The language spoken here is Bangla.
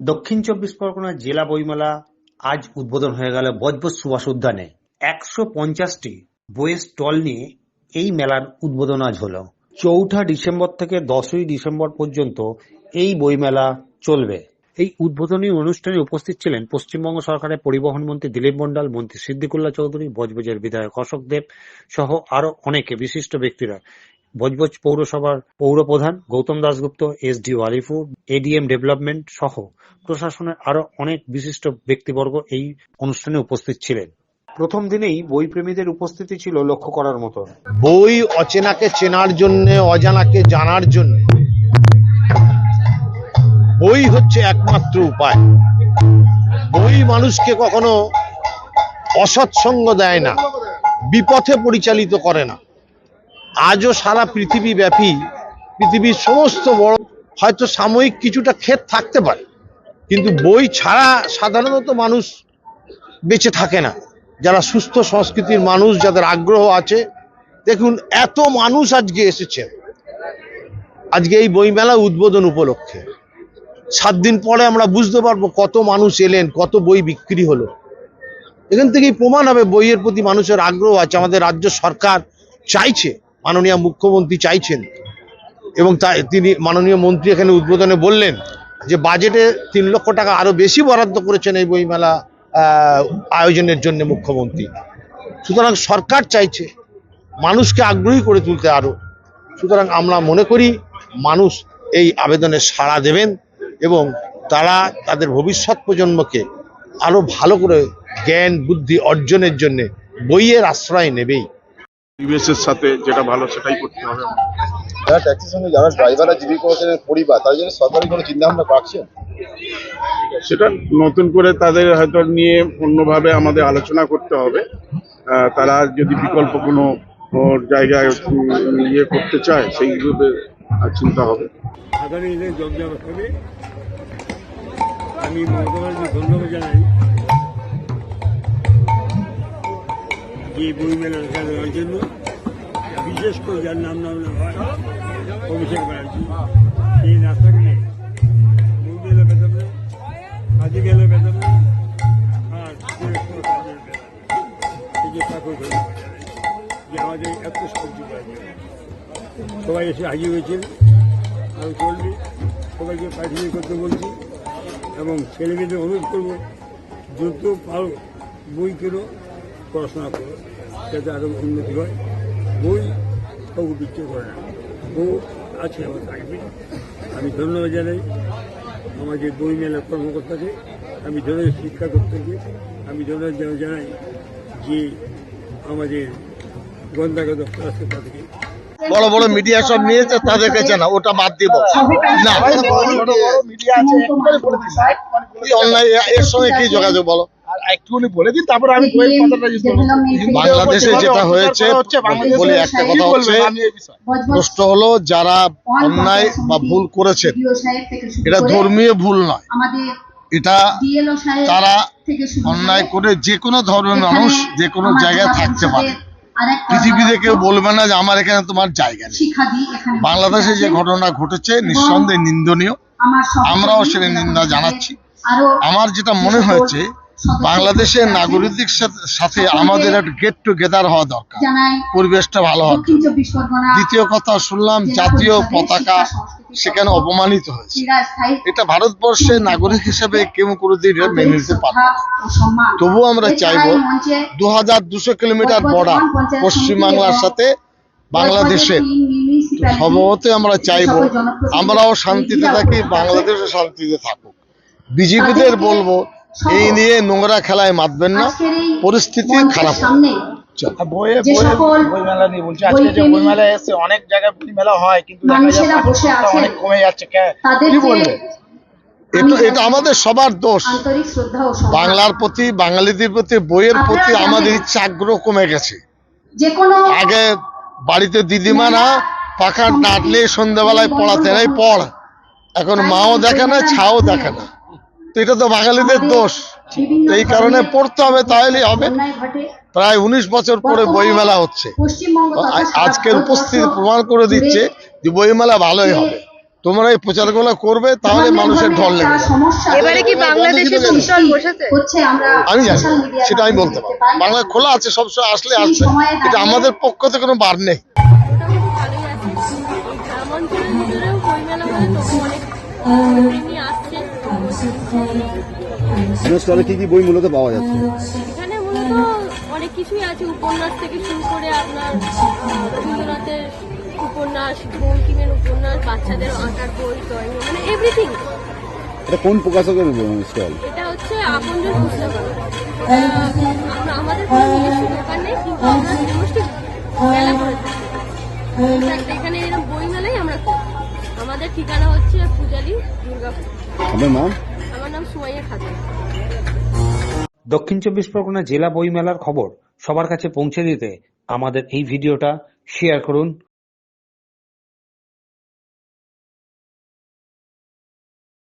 দক্ষিণ চব্বিশ পরগনার জেলা বইমেলা আজ উদ্বোধন হয়ে গেল বজবজ সুভাষ উদ্যানে। একশো পঞ্চাশটি বইয়ের স্টল নিয়ে এই মেলার উদ্বোধন আজ হলো। চৌঠা ডিসেম্বর থেকে দশই ডিসেম্বর পর্যন্ত এই বইমেলা চলবে। এই উদ্বোধনী অনুষ্ঠানে উপস্থিত ছিলেন পশ্চিমবঙ্গ সরকারের পরিবহন মন্ত্রী দিলীপ মন্ডল মন্ত্রী সিদ্দিকুল্লাহ চৌধুরী, বজবজের বিধায়ক অশোক দেব সহ আরও অনেকে বিশিষ্ট ব্যক্তিরা। বজবজ পৌরসভার পৌর প্রধান Gautam Dasgupta SDO Alipur ADM development সহ প্রশাসনের আরও অনেক বিশিষ্ট ব্যক্তিবর্গ এই অনুষ্ঠানে উপস্থিত ছিলেন। প্রথম দিনেই বই প্রেমীদের উপস্থিতি ছিল লক্ষ্য করার মতো। বই অচেনাকে চেনার জন্য, অজানাকে জানার জন্য। বই হচ্ছে একমাত্র উপায়। বই মানুষকে কখনো অসৎসঙ্গ দেয় না, বিপথে পরিচালিত করে না। আজও সারা পৃথিবী ব্যাপী পৃথিবীর সমস্ত বড় হয়তো সাময়িক কিছুটা ক্ষেত থাকতে পারে, কিন্তু বই ছাড়া সাধারণত মানুষ বেঁচে থাকে না। যারা সুস্থ সংস্কৃতির মানুষ, যাদের আগ্রহ আছে, দেখুন, এত মানুষ আজকে এসেছে আজকে এই বইমেলা উদ্বোধন উপলক্ষে। সাত দিন পরে আমরা বুঝতে পারব কত মানুষ এলেন, কত বই বিক্রি হলো। এখান থেকেই প্রমাণ হবে বইয়ের প্রতি মানুষের আগ্রহ আছে। আমাদের রাজ্য সরকার চাইছে মাননীয় মুখ্যমন্ত্রী চাইছেন। এবং তাই তিনি মাননীয় মন্ত্রী এখানে উদ্বোধনে বললেন যে, বাজেটে তিন লক্ষ টাকা আরও বেশি বরাদ্দ করেছেন এই বইমেলা আয়োজনের জন্য মুখ্যমন্ত্রী। সুতরাং সরকার চাইছে মানুষকে আগ্রহী করে তুলতে আরও সুতরাং আমরা মনে করি মানুষ এই আবেদনে সাড়া দেবেন এবং তারা তাদের ভবিষ্যৎ প্রজন্মকে আরও ভালো করে জ্ঞান, বুদ্ধি অর্জনের জন্যে বইয়ের আশ্রয় নেবেই। পরিবেশের সাথে যেটা ভালো সেটাই করতে হবে। যারা ট্যাক্সির সঙ্গে যারা ড্রাইভাররা জীবিকা পরিবার তাদের জন্য সরকারি কোনো চিন্তা ভাবনা রাখছেন সেটা নতুন করে তাদের হয়তো নিয়ে অন্যভাবে আমাদের আলোচনা করতে হবে। আহ, তারা যদি বিকল্প কোনো জায়গায় ইয়ে করতে চায় সেইভাবে চিন্তা হবে। আগামী দিনে জমজমাট হবে। আমি মমতা ধন্যবাদ জানাই। যে বই মেলা এখানে দেওয়ার জন্য বিশেষ করে যার নাম নাম অভিষেক ব্যানার্জি। সেই না থাকলে বই মেলা পেতাম না কাজী মেলা পেতাম না আর। এই যে ঠাকুর যে আমাদের এত সাহায্য সবাই এসে হাজির হয়েছেন, আমি চলবে সবাইকে পাঠিয়ে করতে বলছি, এবং ছেলেমেয়েদের অনুরোধ করব, যত পারো বই কেনো, পড়াশোনা করো। যাতে আরও উন্নতি হয় বই কাউকে বিক্রি করে না। বই আছে আমার থাকবে আমি ধন্যবাদ জানাই আমাদের বই মেলার কর্মকর্তাকে। আমি ধন্যবাদ শিক্ষা কর্তাকে। আমি ধন্যবাদ জানা- জানাই যে আমাদের গন্ধাগত দপ্তর তাদেরকে বড় বড় মিডিয়া সব নিয়েছে তাদেরকে জানা ওটা বাদ দিব। না। অনলাইন এর সঙ্গে কি যোগাযোগ বলো? একটুখানি বলে দিন তারপরে আমি কথাটা বাংলাদেশে যেটা হয়েছে বলি একটা কথা হচ্ছে প্রশ্ন হলো যারা অন্যায় বা ভুল করেছেন এটা ধর্মীয় ভুল নয়। এটা তারা অন্যায় করে যে কোনো ধর্মের মানুষ যে কোনো জায়গায় থাকতে পারে। পৃথিবীতে কেউ বলবে না যে আমার এখানে তোমার জায়গা নেই। বাংলাদেশে যে ঘটনা ঘটেছে নিঃসন্দেহে নিন্দনীয়। আমরাও সেটা নিন্দা জানাচ্ছি। আমার যেটা মনে হয়েছে বাংলাদেশের নাগরিকদের সাথে- আমাদের একটা গেট টুগেদার হওয়া দরকার। পরিবেশটা ভালো হবে দ্বিতীয় কথা শুনলাম জাতীয় পতাকা সেখানে অপমানিত হয়েছে। এটা ভারতবর্ষের নাগরিক হিসেবে কেউ কোনোদিন এটা মেনে নিতে সম্মান। তবুও আমরা চাইব দু হাজার দুশো কিলোমিটার বর্ডার পশ্চিমবাংলার সাথে বাংলাদেশের সম্ভবত আমরা চাইব আমরাও শান্তিতে থাকি বাংলাদেশও শান্তিতে থাকুক। বিজেপিদের বলব এই নিয়ে নোংরা খেলায় মাতবেন না। পরিস্থিতি খারাপ। বইয়ে যে বইয়ে সকল বইমেলা নিয়ে বলছি। আজকে যে বইমেলা এসে অনেক জায়গায় বইমেলা হয় কিন্তু। অনেক কমে যাচ্ছে। কি বলবে? এটা এটা আমাদের সবার দোষ। আন্তরিক শ্রদ্ধা ও সম্মান বাংলার প্রতি বাঙালিদের প্রতি বইয়ের প্রতি আমাদের ইচ্ছা আগ্রহ কমে গেছে। আগে বাড়িতে দিদিমারা পাখা নাটলে সন্ধ্যাবেলায় পড়াতে নাই পড়। এখন মাও দেখে না ছাও দেখে না। তো এটা তো বাঙালিদের দোষ। তো এই কারণে পড়তে হবে তাহলেই হবে। প্রায় উনিশ বছর পরে বইমেলা হচ্ছে। আজকের উপস্থিতি প্রমাণ করে দিচ্ছে যে বইমেলা ভালোই হবে। তোমরা এই প্রচারগুলো করবে তাহলে মানুষের ঢল লেগে এবারে কি বাংলাদেশে বসেছে? আমি জানি সেটা আমি বলতে পারব। বাংলায় খোলা আছে সবসময় আসলে আসবে। এটা আমাদের পক্ষ থেকে কোনো বার নেই। অনেক আসছে আপনার স্টলে কি কি বই মূলত পাওয়া যাচ্ছে? এখানে মূলত অনেক কিছুই আছে। উপন্যাস থেকে শুরু করে আপনার রবীন্দ্রনাথের উপন্যাস বঙ্কিমের উপন্যাস বাচ্চাদের আঁকার বই ড্রয়িং মানে এভরিথিং এটা কোন প্রকাশকের স্টল এটা হচ্ছে আপনজন পুস্তকালয়। আমাদের কোনো নিজস্ব দোকান নেই কিন্তু আমরা আমাদের ঠিকানা হচ্ছে পূজালি দুর্গাপুর আপনার নাম? আমার নাম সুমাইয়া খাতুন। দক্ষিণ চব্বিশ পরগনা জেলা বইমেলার খবর সবার কাছে পৌঁছে দিতে আমাদের এই ভিডিওটা শেয়ার করুন।